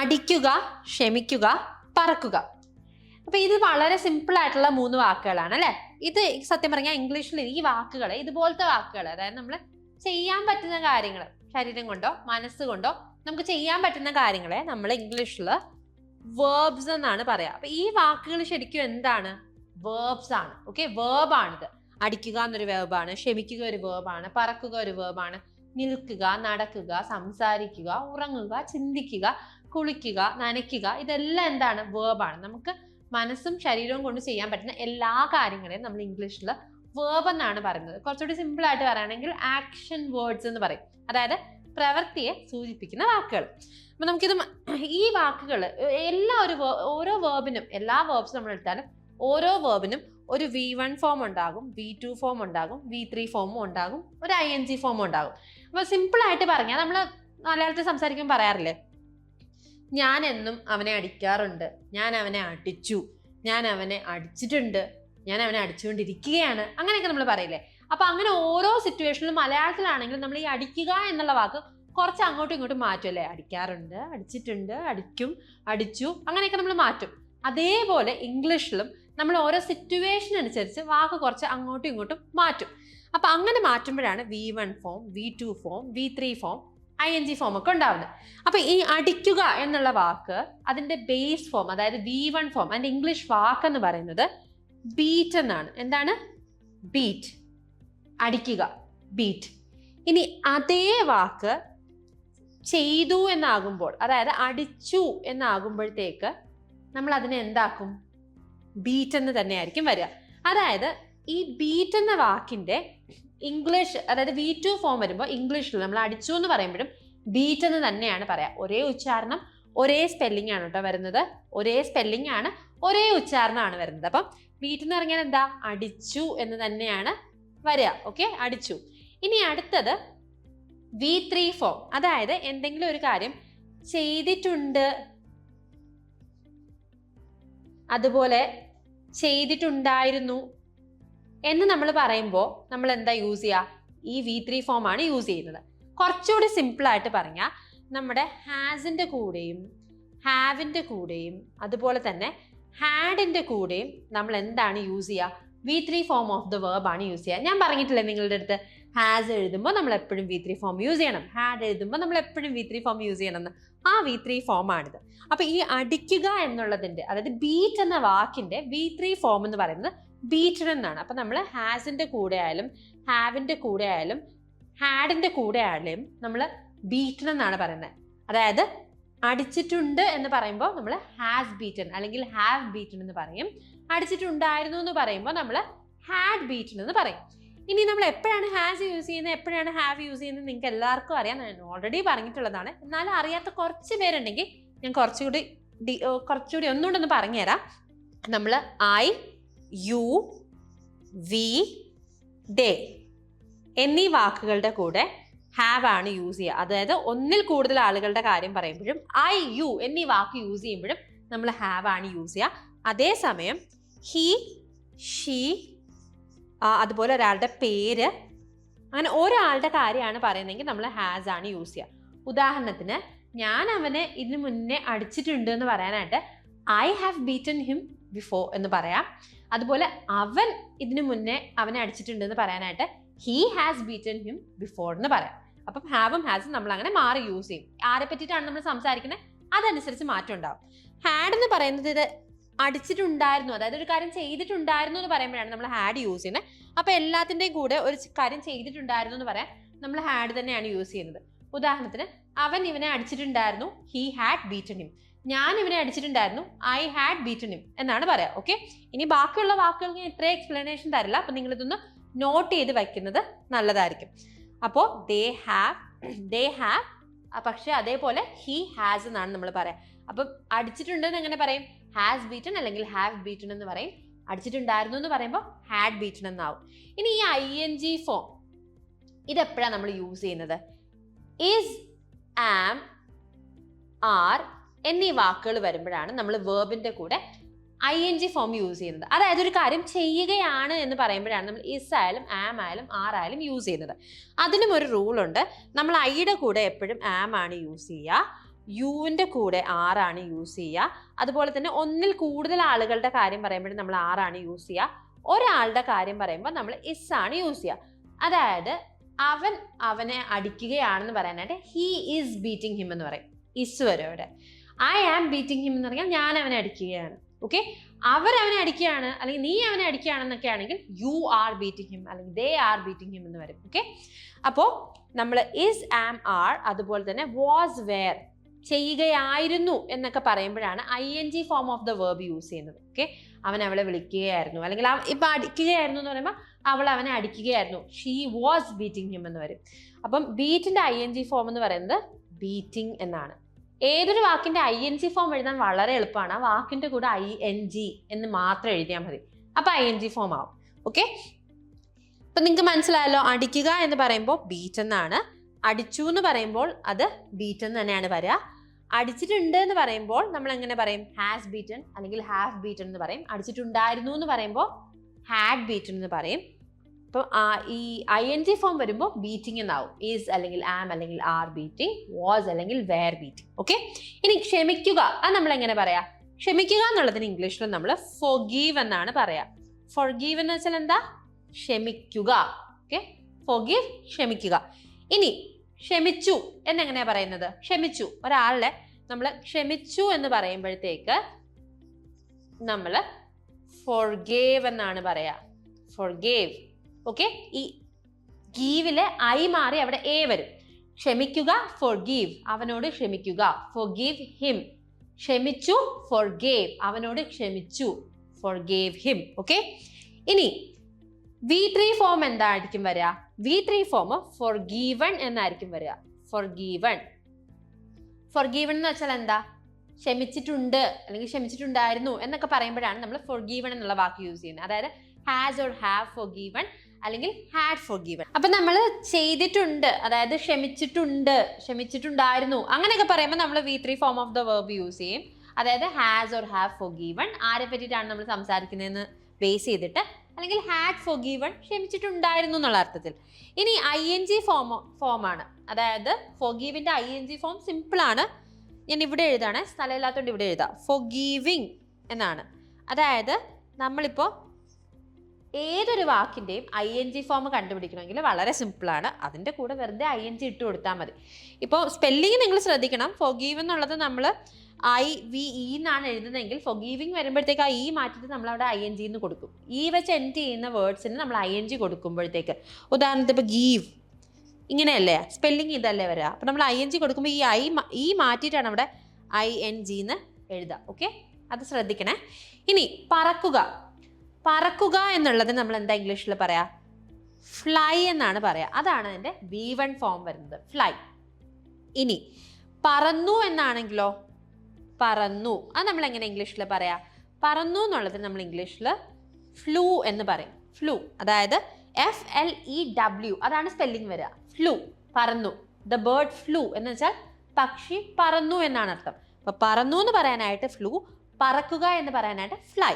അടിക്കുക ക്ഷമിക്കുക പറക്കുക. അപ്പൊ ഇത് വളരെ സിമ്പിൾ ആയിട്ടുള്ള മൂന്ന് വാക്കുകളാണ് അല്ലെ? ഇത് സത്യം പറഞ്ഞാൽ ഇംഗ്ലീഷിൽ ഈ വാക്കുകൾ ഇതുപോലത്തെ വാക്കുകൾ അതായത് നമ്മൾ ചെയ്യാൻ പറ്റുന്ന കാര്യങ്ങൾ ശരീരം കൊണ്ടോ മനസ്സുകൊണ്ടോ നമുക്ക് ചെയ്യാൻ പറ്റുന്ന കാര്യങ്ങളെ നമ്മൾ ഇംഗ്ലീഷിൽ വേർബ്സ് എന്നാണ് പറയാ. അപ്പൊ ഈ വാക്കുകൾ ശരിക്കും എന്താണ്? വേർബ്സ് ആണ്. ഓക്കെ വേർബ് ആണിത്. അടിക്കുക എന്നൊരു വേർബാണ് ക്ഷമിക്കുക ഒരു വേർബാണ് പറക്കുക ഒരു വേർബാണ് നിൽക്കുക നടക്കുക സംസാരിക്കുക ഉറങ്ങുക ചിന്തിക്കുക കുളിക്കുക നനയ്ക്കുക ഇതെല്ലാം എന്താണ്? വേർബാണ് നമുക്ക് മനസ്സും ശരീരവും കൊണ്ട് ചെയ്യാൻ പറ്റുന്ന എല്ലാ കാര്യങ്ങളെയും നമ്മൾ ഇംഗ്ലീഷിൽ വേർബ് എന്നാണ് പറയുന്നത്. കുറച്ചുകൂടി സിമ്പിൾ ആയിട്ട് പറയുകയാണെങ്കിൽ ആക്ഷൻ വേർഡ്സ് എന്ന് പറയും. അതായത് പ്രവൃത്തിയെ സൂചിപ്പിക്കുന്ന വാക്കുകൾ. അപ്പം നമുക്കിത് ഈ വാക്കുകൾ എല്ലാ ഒരു ഓരോ വേർബിനും എല്ലാ വേർബ്സ് നമ്മൾ എടുത്താലും ഓരോ വേർബിനും ഒരു വി വൺ ഫോം ഉണ്ടാകും വി ടു ഫോം ഉണ്ടാകും വി ത്രീ ഫോമും ഉണ്ടാകും ഒരു ഐ എൻ ജി ഫോമും ഉണ്ടാകും. അപ്പോൾ സിമ്പിൾ ആയിട്ട് പറഞ്ഞാൽ നമ്മൾ മലയാളത്തിൽ സംസാരിക്കുമ്പോൾ പറയാറില്ലേ? ഞാൻ എന്നും അവനെ അടിക്കാറുണ്ട്. ഞാൻ അവനെ അടിച്ചു. ഞാൻ അവനെ അടിച്ചിട്ടുണ്ട്. ഞാൻ അവനെ അടിച്ചുകൊണ്ടിരിക്കുകയാണ്. അങ്ങനെയൊക്കെ നമ്മൾ പറയില്ലേ? അപ്പൊ അങ്ങനെ ഓരോ സിറ്റുവേഷനിലും മലയാളത്തിലാണെങ്കിലും നമ്മൾ ഈ അടിക്കുക എന്നുള്ള വാക്ക് കുറച്ച് അങ്ങോട്ടും ഇങ്ങോട്ടും മാറ്റും അല്ലേ? അടിക്കാറുണ്ട് അടിച്ചിട്ടുണ്ട് അടിക്കും അടിച്ചു അങ്ങനെയൊക്കെ നമ്മൾ മാറ്റും. അതേപോലെ ഇംഗ്ലീഷിലും നമ്മൾ ഓരോ സിറ്റുവേഷൻ അനുസരിച്ച് വാക്ക് കുറച്ച് അങ്ങോട്ടും ഇങ്ങോട്ടും മാറ്റും. അപ്പൊ അങ്ങനെ മാറ്റുമ്പോഴാണ് V one form V two form V three form I N G form ഒക്കെ ഉണ്ടാവുന്നത് അപ്പൊ ഈ അടിക്കുക എന്നുള്ള വാക്ക് അതിന്റെ ബേസ് ഫോം അതായത് വി വൺ ഫോം അതിന്റെ ഇംഗ്ലീഷ് വാക്ക് എന്ന് പറയുന്നത് ബീറ്റ് എന്നാണ്. എന്താണ്? ബീറ്റ് അടിക്കുക. ബീറ്റ് ഇനി അതേ വാക്ക് ചെയ്തു എന്നാകുമ്പോൾ അതായത് അടിച്ചു എന്നാകുമ്പോഴത്തേക്ക് നമ്മൾ അതിനെ എന്താക്കും? ബീറ്റ് എന്ന് തന്നെയായിരിക്കും വരിക. അതായത് ഈ ബീറ്റ് എന്ന വാക്കിന്റെ ഇംഗ്ലീഷ് അതായത് വി ടു ഫോം വരുമ്പോൾ ഇംഗ്ലീഷിൽ നമ്മൾ അടിച്ചു എന്ന് പറയുമ്പോഴും ബീറ്റ് എന്ന് തന്നെയാണ് പറയാം. ഒരേ ഉച്ചാരണം ഒരേ സ്പെല്ലിംഗ് ആണ് കേട്ടോ വരുന്നത്. ഒരേ സ്പെല്ലിംഗ് ആണ് ഒരേ ഉച്ചാരണമാണ് വരുന്നത്. അപ്പം ബീറ്റ് എന്ന് പറഞ്ഞാൽ എന്താ? അടിച്ചു എന്ന് തന്നെയാണ് വരിക ഓക്കെ അടിച്ചു. ഇനി അടുത്തത് വി ത്രീ ഫോം അതായത് എന്തെങ്കിലും ഒരു കാര്യം ചെയ്തിട്ടുണ്ട്. അതുപോലെ ചെയ്തിട്ടുണ്ടായിരുന്നു. എന്ന് നമ്മൾ പറയുമ്പോൾ നമ്മൾ എന്താ യൂസ് ചെയ്യുക ഈ വി ത്രീ ഫോം ആണ് യൂസ് ചെയ്യുന്നത്. കുറച്ചുകൂടി സിമ്പിൾ ആയിട്ട് പറഞ്ഞാൽ നമ്മുടെ ഹാസിന്റെ കൂടെയും ഹാവിന്റെ കൂടെയും അതുപോലെ തന്നെ ഹാഡിന്റെ കൂടെയും നമ്മൾ എന്താണ് യൂസ് ചെയ്യുക V three form of the verb ആണ് യൂസ് ചെയ്യുക ഞാൻ പറഞ്ഞിട്ടില്ല നിങ്ങളുടെ അടുത്ത്? ഹാസ് എഴുതുമ്പോൾ നമ്മൾ എപ്പോഴും വി ത്രീ ഫോം യൂസ് ചെയ്യണം. ഹാഡ് എഴുതുമ്പോൾ നമ്മൾ എപ്പോഴും വി ത്രീ ഫോം യൂസ് ചെയ്യണം എന്ന് ആ വി ത്രീ ഫോം ആണിത്. അപ്പോൾ ഈ അടിക്കുക എന്നുള്ളതിന്റെ അതായത് ബീറ്റ് എന്ന വാക്കിന്റെ വി ത്രീ ഫോം എന്ന് പറയുന്നത് ബീറ്റഡ് എന്നാണ്. അപ്പം നമ്മൾ ഹാസിന്റെ കൂടെ ആയാലും ഹാവിന്റെ കൂടെ ആയാലും ഹാഡിന്റെ കൂടെ ആയാലും നമ്മൾ ബീറ്റഡ് എന്നാണ് പറയുന്നത്. അതായത് അടിച്ചിട്ടുണ്ട് എന്ന് പറയുമ്പോൾ നമ്മൾ ഹാസ് ബീറ്റൺ അല്ലെങ്കിൽ ഹാവ് ബീറ്റൺ എന്ന് പറയും. അടിച്ചിട്ടുണ്ടായിരുന്നു എന്ന് പറയുമ്പോൾ നമ്മൾ ഹാഡ് ബീറ്റൺ എന്ന് പറയും. ഇനി നമ്മൾ എപ്പോഴാണ് ഹാസ് യൂസ് ചെയ്യുന്നത്? എപ്പോഴാണ് ഹാവ് യൂസ് ചെയ്യുന്നത്? നിങ്ങൾക്ക് എല്ലാവർക്കും അറിയാം. ഞാൻ ഓൾറെഡി പറഞ്ഞിട്ടുള്ളതാണ്. എന്നാലും അറിയാത്ത കുറച്ച് പേരുണ്ടെങ്കിൽ ഞാൻ കുറച്ചുകൂടി കുറച്ചുകൂടി ഒന്നുകൊണ്ടൊന്ന് ഒന്ന് പറഞ്ഞുതരാം. നമ്മൾ ഐ യു വി ഡേ എന്നീ വാക്കുകളുടെ കൂടെ ഹാവ് ആണ് യൂസ് ചെയ്യുക. അതായത് ഒന്നിൽ കൂടുതൽ ആളുകളുടെ കാര്യം പറയുമ്പോഴും ഐ യു എന്നീ വാക്ക് യൂസ് ചെയ്യുമ്പോഴും നമ്മൾ ഹാവ് ആണ് യൂസ് ചെയ്യുക. അതേസമയം ഹി ഷീ അതുപോലെ ഒരാളുടെ പേര് അങ്ങനെ ഒരാളുടെ കാര്യമാണ് പറയുന്നതെങ്കിൽ നമ്മൾ ഹാസ് ആണ് യൂസ് ചെയ്യുക. ഉദാഹരണത്തിന് ഞാൻ അവനെ ഇതിനു മുന്നേ അടിച്ചിട്ടുണ്ട് എന്ന് പറയാനായിട്ട് I have beaten him before എന്ന് പറയാം. അതുപോലെ അവൻ ഇതിനു മുന്നേ അവനെ അടിച്ചിട്ടുണ്ട് എന്ന് പറയാനായിട്ട് he has beaten him before എന്ന് പറയാം. അപ്പം ഹാവും ഹാസും നമ്മൾ അങ്ങനെ മാറി യൂസ് ചെയ്യും. ആരെ പറ്റിയിട്ടാണ് നമ്മൾ സംസാരിക്കുന്നത്? അതനുസരിച്ച് മാറ്റം ഉണ്ടാവും. ഹാഡ് എന്ന് പറയുന്നത് ഇത് അടിച്ചിട്ടുണ്ടായിരുന്നു. അതായത് ഒരു കാര്യം ചെയ്തിട്ടുണ്ടായിരുന്നു എന്ന് പറയുമ്പോഴാണ് നമ്മൾ ഹാഡ് യൂസ് ചെയ്യുന്നത്. അപ്പൊ എല്ലാത്തിന്റെയും കൂടെ ഒരു കാര്യം ചെയ്തിട്ടുണ്ടായിരുന്നു എന്ന് പറയാൻ നമ്മൾ ഹാഡ് തന്നെയാണ് യൂസ് ചെയ്യുന്നത്. ഉദാഹരണത്തിന് അവൻ ഇവനെ അടിച്ചിട്ടുണ്ടായിരുന്നു. ഹി ഹാഡ് ബീറ്റൺ ഹിം ഞാൻ ഇവനെ അടിച്ചിട്ടുണ്ടായിരുന്നു. ഐ ഹാഡ് ബീറ്റൺ ഹിം എന്നാണ് പറയാം. ഓക്കെ ഇനി ബാക്കിയുള്ള വാക്കുകൾ ഞാൻ ഇത്രയും എക്സ്പ്ലനേഷൻ തരില്ല. അപ്പൊ നിങ്ങൾ ഇതൊന്ന് നോട്ട് ചെയ്ത് വയ്ക്കുന്നത് നല്ലതായിരിക്കും. അപ്പോൾ ദേ ഹാവ് ദേ ഹാവ് പക്ഷെ അതേപോലെ ഹി ഹാസ് എന്നാണ് നമ്മൾ പറയാം. അപ്പം അടിച്ചിട്ടുണ്ടെന്ന് എങ്ങനെ പറയും? ഹാസ് ബീറ്റൺ അല്ലെങ്കിൽ ഹാവ് ബീറ്റൺ എന്ന് പറയും. അടിച്ചിട്ടുണ്ടായിരുന്നു എന്ന് പറയുമ്പോൾ ഹാഡ് ബീറ്റൺ എന്നാവും. ഇനി ഈ ഐ എൻ ജി ഫോം ഇതെപ്പോഴാണ് നമ്മൾ യൂസ് ചെയ്യുന്നത്? ഈസ് ആം ആർ എന്നീ വാക്കുകൾ വരുമ്പോഴാണ് നമ്മൾ വേർബിന്റെ കൂടെ I N G form use ചെയ്യുന്നത്. അതായത് ഒരു കാര്യം ചെയ്യുകയാണ് എന്ന് പറയുമ്പോഴാണ് നമ്മൾ ഇസ് ആയാലും ആം ആയാലും ആർ ആയാലും യൂസ് ചെയ്യുന്നത്. അതിനും ഒരു റൂളുണ്ട് നമ്മൾ ഐയുടെ കൂടെ എപ്പോഴും ആം ആണ് യൂസ് ചെയ്യുക. യുവിന്റെ കൂടെ ആറാണ് യൂസ് ചെയ്യുക. അതുപോലെ തന്നെ ഒന്നിൽ കൂടുതൽ ആളുകളുടെ കാര്യം പറയുമ്പോഴും നമ്മൾ ആറാണ് യൂസ് ചെയ്യുക. ഒരാളുടെ കാര്യം പറയുമ്പോൾ നമ്മൾ ഇസ് ആണ് യൂസ് ചെയ്യുക. അതായത് അവൻ അവനെ അടിക്കുകയാണെന്ന് പറയാനായിട്ട് ഹീ ഈസ് ബീറ്റിംഗ് ഹിം എന്ന് പറയും. ഇസ് വരും അവിടെ. ഐ ആം ബീറ്റിംഗ് ഹിം എന്ന് പറഞ്ഞാൽ ഞാൻ അവനെ അടിക്കുകയാണ്. ഓക്കെ അവരവനെ അടിക്കുകയാണ് അല്ലെങ്കിൽ നീ അവനെ അടിക്കുകയാണെന്നൊക്കെ ആണെങ്കിൽ യു ആർ ബീറ്റിംഗ് ഹിം അല്ലെങ്കിൽ ദേ ആർ ബീറ്റിംഗ് ഹിം എന്ന് വരും. ഓക്കെ അപ്പോൾ നമ്മൾ ഇസ് ആം ആർ അതുപോലെ തന്നെ വാസ് വെയർ ചെയ്യുകയായിരുന്നു എന്നൊക്കെ പറയുമ്പോഴാണ് I N G form of the verb use ചെയ്യുന്നത്. ഓക്കെ അവൻ അവളെ വിളിക്കുകയായിരുന്നു. അല്ലെങ്കിൽ ഇപ്പൊ അടിക്കുകയായിരുന്നു എന്ന് പറയുമ്പോൾ അവൾ അവനെ അടിക്കുകയായിരുന്നു. ഷീ വാസ് ബീറ്റിംഗ് ഹിം എന്ന് വരും. അപ്പം ബീറ്റിന്റെ ഐ എൻ ജി ഫോം എന്ന് പറയുന്നത് ബീറ്റിംഗ് എന്നാണ്. ഏതൊരു വാക്കിന്റെ ഐ എൻ ജി ഫോം എഴുതാൻ വളരെ എളുപ്പമാണ്. ആ വാക്കിന്റെ കൂടെ ഐ എൻ ജി എന്ന് മാത്രം എഴുതിയാൽ മതി. അപ്പൊ ഐ എൻ ജി ഫോം ആവും. ഓക്കെ ഇപ്പൊ നിങ്ങൾക്ക് മനസ്സിലായല്ലോ അടിക്കുക എന്ന് പറയുമ്പോൾ ബീറ്റ് എന്നാണ്. അടിച്ചു എന്ന് പറയുമ്പോൾ അത് ബീറ്റ് എന്ന് തന്നെയാണ് വരിക. അടിച്ചിട്ടുണ്ട് എന്ന് പറയുമ്പോൾ നമ്മൾ എങ്ങനെ പറയും? ഹാസ് ബീറ്റൺ അല്ലെങ്കിൽ ഹാഫ് ബീറ്റൺ എന്ന് പറയും. അടിച്ചിട്ടുണ്ടായിരുന്നു എന്ന് പറയുമ്പോൾ ഹാഡ് ബീറ്റൺ എന്ന് പറയും. ഇപ്പം ഈ ഐ എൻ ജി ഫോം വരുമ്പോൾ ബീറ്റിംഗ് എന്നാവും. ഈസ് അല്ലെങ്കിൽ ആം അല്ലെങ്കിൽ ആർ ബീറ്റിംഗ് വാസ് അല്ലെങ്കിൽ വെയർ ബീറ്റിംഗ് ഓക്കെ ഇനി ക്ഷമിക്കുക. അത് നമ്മൾ എങ്ങനെ പറയാം? ക്ഷമിക്കുക എന്നുള്ളതിന് ഇംഗ്ലീഷിൽ നമ്മൾ ഫൊഗീവ് എന്നാണ് പറയാ. ഫൊഗീവ് എന്ന് വെച്ചാൽ എന്താ? ക്ഷമിക്കുക. ഓക്കെ ഫൊഗീവ് ക്ഷമിക്കുക. ഇനി ക്ഷമിച്ചു എന്നെങ്ങനെയാ പറയുന്നത്? ക്ഷമിച്ചു. ഒരാളെ നമ്മൾ ക്ഷമിച്ചു എന്ന് പറയുമ്പോഴത്തേക്ക് നമ്മൾ ഫോർഗേവ് എന്നാണ് പറയാ. ഫോർഗേവ് ഓക്കെ ഈ ഗീവിലെ ഐ മാറി അവിടെ എ വരും. ക്ഷമിക്കുക ഫോർ ഗീവ് അവനോട് ക്ഷമിക്കുക. ഫോർ ഗീവ് ഹിം ക്ഷമിച്ചു ഫോർ ഗേവ് അവനോട് ക്ഷമിച്ചു ഫോർ ഗേവ് ഹിം ഓക്കെ ഇനി വി ത്രീ ഫോം എന്തായിരിക്കും വരിക V three form forgiven എന്നായിരിക്കും വരിക ഫോർ ഗീവൺ ഫോർ ഗീവൺ എന്ന് വെച്ചാൽ എന്താ? ക്ഷമിച്ചിട്ടുണ്ട് അല്ലെങ്കിൽ ക്ഷമിച്ചിട്ടുണ്ടായിരുന്നു എന്നൊക്കെ പറയുമ്പോഴാണ് നമ്മൾ ഫോർ ഗീവൺ എന്നുള്ള വാക്ക് യൂസ് ചെയ്യുന്നത്. അതായത് has or have forgiven അല്ലെങ്കിൽ ഹാഡ് ഫോർ ഗീവൺ അപ്പൊ നമ്മൾ ചെയ്തിട്ടുണ്ട് അതായത് ക്ഷമിച്ചിട്ടുണ്ട് ക്ഷമിച്ചിട്ടുണ്ടായിരുന്നു അങ്ങനെയൊക്കെ പറയുമ്പോൾ നമ്മൾ V three form of the verb use ചെയ്യും. അതായത് has or have forgiven ആരെ പറ്റിയിട്ടാണ് നമ്മൾ സംസാരിക്കുന്നതെന്ന് ബേസ് ചെയ്തിട്ട്. അല്ലെങ്കിൽ ഹാഡ് ഫോർ ഗീവൺ ക്ഷമിച്ചിട്ടുണ്ടായിരുന്നു എന്നുള്ള അർത്ഥത്തിൽ. ഇനി ഐ എൻ ജി ഫോം ഫോമാണ് അതായത് ഫോർ ഗീവിന്റെ ഐ എൻ ജി ഫോം സിമ്പിളാണ് ഞാൻ ഇവിടെ എഴുതാണ് സ്ഥലമില്ലാത്തതുകൊണ്ട് ഇവിടെ എഴുതാം. ഫോർ ഗീവിങ് എന്നാണ്. അതായത് നമ്മളിപ്പോൾ ഏതൊരു വാക്കിന്റെയും ഐ എൻ ജി ഫോം കണ്ടുപിടിക്കണമെങ്കിൽ വളരെ സിമ്പിളാണ് അതിന്റെ കൂടെ വെറുതെ ഐ എൻ ജി ഇട്ട് കൊടുത്താൽ മതി. ഇപ്പോൾ സ്പെല്ലിംഗ് നിങ്ങൾ ശ്രദ്ധിക്കണം. ഫൊഗീവ് എന്നുള്ളത് നമ്മൾ ഐ വി ഇ എന്നാണ് എഴുതുന്നതെങ്കിൽ ഫൊഗീവിങ് വരുമ്പോഴത്തേക്ക് ആ ഇ മാറ്റിയിട്ട് നമ്മൾ അവിടെ ഐ എൻ ജി എന്ന് കൊടുക്കും. ഈ വെച്ച് എൻഡ് ചെയ്യുന്ന വേർഡ്സിന് നമ്മൾ ഐ എൻ ജി കൊടുക്കുമ്പോഴത്തേക്ക്. ഉദാഹരണത്തിന് ഇപ്പോൾ ഗീവ് ഇങ്ങനെയല്ലേ? സ്പെല്ലിംഗ് ഇതല്ലേ വരിക അപ്പോൾ നമ്മൾ ഐ എൻ ജി കൊടുക്കുമ്പോൾ ഈ ഐ ഈ മാറ്റിയിട്ടാണ് അവിടെ ഐ എൻ ജി എന്ന് എഴുതുക ഓക്കെ അത് ശ്രദ്ധിക്കണേ. ഇനി പറക്കുക. പറക്കുക എന്നുള്ളത് നമ്മൾ എന്താ ഇംഗ്ലീഷിൽ പറയാ? ഫ്ലൈ എന്നാണ് പറയാ. അതാണ് അതിന്റെ വി വൺ ഫോം വരുന്നത്. ഫ്ലൈ ഇനി പറന്നു എന്നാണെങ്കിലോ? പറന്നു. അത് നമ്മൾ എങ്ങനെ ഇംഗ്ലീഷിൽ പറയാ? പറന്നു എന്നുള്ളത് നമ്മൾ ഇംഗ്ലീഷിൽ ഫ്ലൂ എന്ന് പറയും. ഫ്ലൂ അതായത് എഫ് എൽ ഇ ഡബ്ല്യു അതാണ് സ്പെല്ലിംഗ് വരിക. ഫ്ലൂ പറന്നു. ദ ബേർഡ് ഫ്ലൂ എന്ന് വെച്ചാൽ പക്ഷി പറന്നു എന്നാണ് അർത്ഥം. അപ്പൊ പറന്നു എന്ന് പറയാനായിട്ട് ഫ്ലൂ പറക്കുക എന്ന് പറയാനായിട്ട് ഫ്ലൈ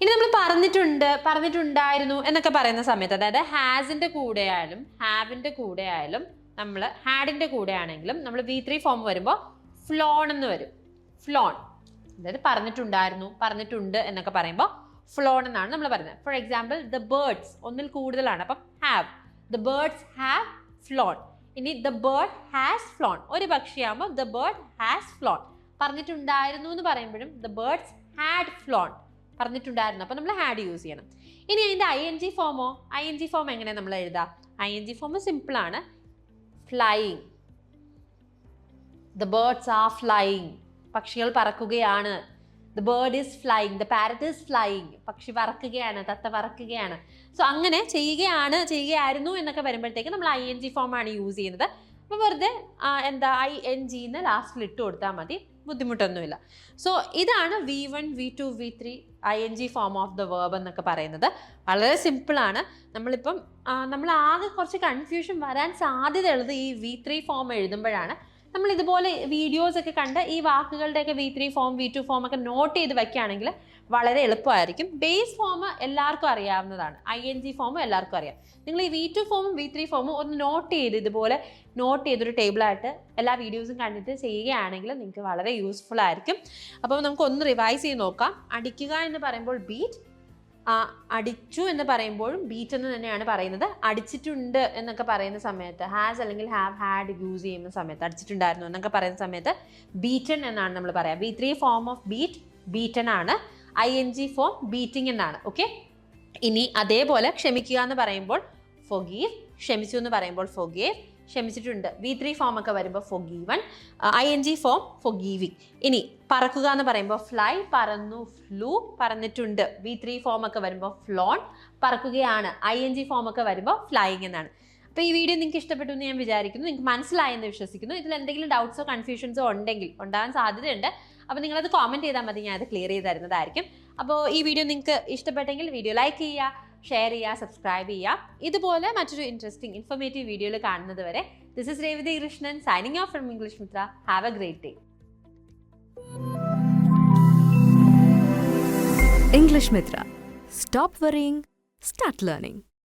ഇനി നമ്മൾ പറഞ്ഞിട്ടുണ്ട് പറഞ്ഞിട്ടുണ്ടായിരുന്നു എന്നൊക്കെ പറയുന്ന സമയത്ത് അതായത് ഹാസിന്റെ കൂടെ ആയാലും ഹാവിന്റെ കൂടെ ആയാലും നമ്മൾ ഹാഡിന്റെ കൂടെ ആണെങ്കിലും നമ്മൾ വി ത്രീ ഫോം വരുമ്പോൾ ഫ്ലോൺ എന്ന് വരും. ഫ്ലോൺ അതായത് പറഞ്ഞിട്ടുണ്ടായിരുന്നു പറഞ്ഞിട്ടുണ്ട് എന്നൊക്കെ പറയുമ്പോൾ ഫ്ലോൺ എന്നാണ് നമ്മൾ പറയുന്നത്. ഫോർ എക്സാമ്പിൾ ദ ബേർഡ്സ് ഒന്നിൽ കൂടുതലാണ്. അപ്പം have the birds have flown ഇനി ദ ബേർഡ് ഹാസ് ഫ്ലോൺ ഒരു പക്ഷിയാകുമ്പോൾ ദ ബേർഡ് ഹാസ് ഫ്ലോൺ പറഞ്ഞിട്ടുണ്ടായിരുന്നു എന്ന് പറയുമ്പോഴും ദ ബേർഡ്സ് ഹാഡ് ഫ്ലോൺ പറഞ്ഞിട്ടുണ്ടായിരുന്നു. അപ്പോൾ നമ്മൾ ഹാഡ് യൂസ് ചെയ്യണം. ഇനി അതിന്റെ ഐ എൻ ജി ഫോമോ ഐ എൻ ജി ഫോം എങ്ങനെ നമ്മൾ എഴുതാം? ഐ എൻ ജി ഫോം സിമ്പിളാണ് flying the birds are flying പക്ഷികൾ പറക്കുകയാണ്. The bird is flying the parrot is flying പക്ഷി പറക്കുകയാണ് തത്ത പറക്കുകയാണ് സോ അങ്ങനെ ചെയ്യുകയാണ് ചെയ്യുകയായിരുന്നു എന്നൊക്കെ വരുമ്പോഴത്തേക്ക് നമ്മൾ ഐ എൻ ജി ഫോമാണ് യൂസ് ചെയ്യുന്നത്. അപ്പോൾ വെറുതെ എന്താ ഐ എൻ ജി എന്ന് ലാസ്റ്റിൽ ഇട്ട് കൊടുത്താൽ മതി. ബുദ്ധിമുട്ടൊന്നുമില്ല. സോ ഇതാണ് V one V two V three I N G form of the verb എന്നൊക്കെ പറയുന്നത്. വളരെ സിമ്പിളാണ് നമ്മളിപ്പം നമ്മൾ ആകെ കുറച്ച് കൺഫ്യൂഷൻ വരാൻ സാധ്യതയുള്ളത് ഈ വി ത്രീ ഫോം എഴുതുമ്പോഴാണ്. നമ്മൾ ഇതുപോലെ വീഡിയോസ് ഒക്കെ കണ്ട് ഈ വാക്കുകളുടെയൊക്കെ V three form V two form ഒക്കെ നോട്ട് ചെയ്ത് വെക്കുകയാണെങ്കിൽ വളരെ എളുപ്പമായിരിക്കും. ബേസ് ഫോം എല്ലാവർക്കും അറിയാവുന്നതാണ്. ഐ എൻ ജി ഫോമും എല്ലാവർക്കും അറിയാം. നിങ്ങൾ ഈ വി ടു ഫോമും വി ത്രീ ഫോമും ഒന്ന് നോട്ട് ചെയ്ത് ഇതുപോലെ നോട്ട് ചെയ്തൊരു ടേബിളായിട്ട് എല്ലാ വീഡിയോസും കണ്ടിട്ട് ചെയ്യുകയാണെങ്കിൽ നിങ്ങൾക്ക് വളരെ യൂസ്ഫുൾ ആയിരിക്കും. അപ്പോൾ നമുക്ക് ഒന്ന് റിവൈസ് ചെയ്ത് നോക്കാം. അടിക്കുക എന്ന് പറയുമ്പോൾ ബീറ്റ് അടിച്ചു എന്ന് പറയുമ്പോഴും ബീറ്റ് എന്ന് തന്നെയാണ് പറയുന്നത്. അടിച്ചിട്ടുണ്ട് എന്നൊക്കെ പറയുന്ന സമയത്ത് ഹാസ് അല്ലെങ്കിൽ ഹാവ് ഹാഡ് യൂസ് ചെയ്യുന്ന സമയത്ത് അടിച്ചിട്ടുണ്ടായിരുന്നു എന്നൊക്കെ പറയുന്ന സമയത്ത് ബീറ്റൺ എന്നാണ് നമ്മൾ പറയാം. B three form of beat beaten ആണ്. I N G form beating എന്നാണ്. ഓക്കെ ഇനി അതേപോലെ ക്ഷമിക്കുക എന്ന് പറയുമ്പോൾ ഫൊഗീവ് ക്ഷമിച്ചു എന്ന് പറയുമ്പോൾ ഫൊഗേവ് ക്ഷമിച്ചിട്ടുണ്ട്. വി ത്രീ ഫോം ഒക്കെ വരുമ്പോൾ forgiven I N G form forgiving ഇനി പറക്കുക എന്ന് പറയുമ്പോൾ ഫ്ലൈ പറന്നു ഫ്ലൂ പറന്നിട്ടുണ്ട്. വി ത്രീ ഫോം ഒക്കെ വരുമ്പോൾ ഫ്ലോൺ പറക്കുകയാണ്. ഐ എൻ ജി ഫോം ഒക്കെ വരുമ്പോൾ ഫ്ലൈയിങ് എന്നാണ്. അപ്പോൾ ഈ വീഡിയോ നിങ്ങൾക്ക് ഇഷ്ടപ്പെട്ടു എന്ന് ഞാൻ വിചാരിക്കുന്നു. നിങ്ങൾക്ക് മനസ്സിലായെന്ന് വിശ്വസിക്കുന്നു. ഇതിൽ എന്തെങ്കിലും ഡൗട്ട്സോ കൺഫ്യൂഷൻസോ ഉണ്ടെങ്കിൽ ഉണ്ടാകാൻ സാധ്യതയുണ്ട്. അപ്പോൾ നിങ്ങളത് കോമന്റ് ചെയ്താൽ മതി. ഞാൻ അത് ക്ലിയർ ചെയ്ത് തരുന്നതായിരിക്കും. അപ്പോൾ ഈ വീഡിയോ നിങ്ങൾക്ക് ഇഷ്ടപ്പെട്ടെങ്കിൽ വീഡിയോ ലൈക്ക് ചെയ്യുക. ഷെയർ ചെയ്യുക സബ്സ്ക്രൈബ് ചെയ്യുക ഇതുപോലെ മറ്റൊരു ഇൻട്രസ്റ്റിംഗ് ഇൻഫോർമേറ്റീവ് വീഡിയോയിൽ കാണുന്നത് വരെ this is Revathi Krishnan signing off from English Mitra have a great day English Mitra. Stop worrying, start learning.